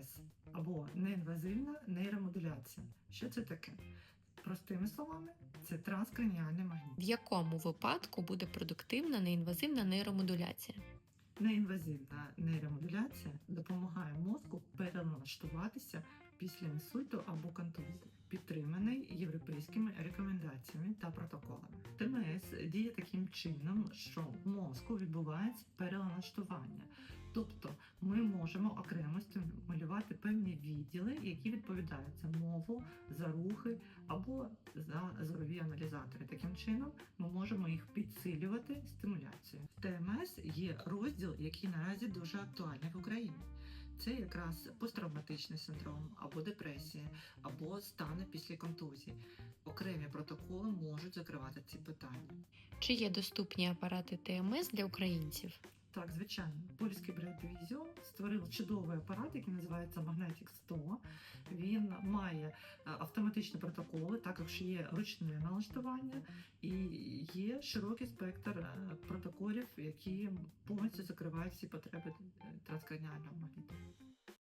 ТМС або неінвазивна нейромодуляція. Що це таке? Простими словами, це транскраніальний магніт. В якому випадку буде продуктивна неінвазивна нейромодуляція? Неінвазивна нейромодуляція допомагає мозку перелаштуватися після інсульту або контузії, підтриманий європейськими рекомендаціями та протоколами. ТМС діє таким чином, що в мозку відбувається перелаштування, тобто ми можемо окремо стимулювати певні відділи, які відповідають за мову, за рухи або за зорові аналізатори. Таким чином ми можемо їх підсилювати стимуляцією. В ТМС є розділ, який наразі дуже актуальний в Україні. Це якраз посттравматичний синдром або депресія, або стани після контузії. Окремі протоколи можуть закривати ці питання. Чи є доступні апарати ТМС для українців? Так, звичайно, польський бренд-дивізіон створив чудовий апарат, який називається Magnetic 100. Він має е, автоматичні протоколи, також є ручне налаштування і є широкий спектр е, протоколів, які повністю закривають всі потреби е, транскраніального магніту.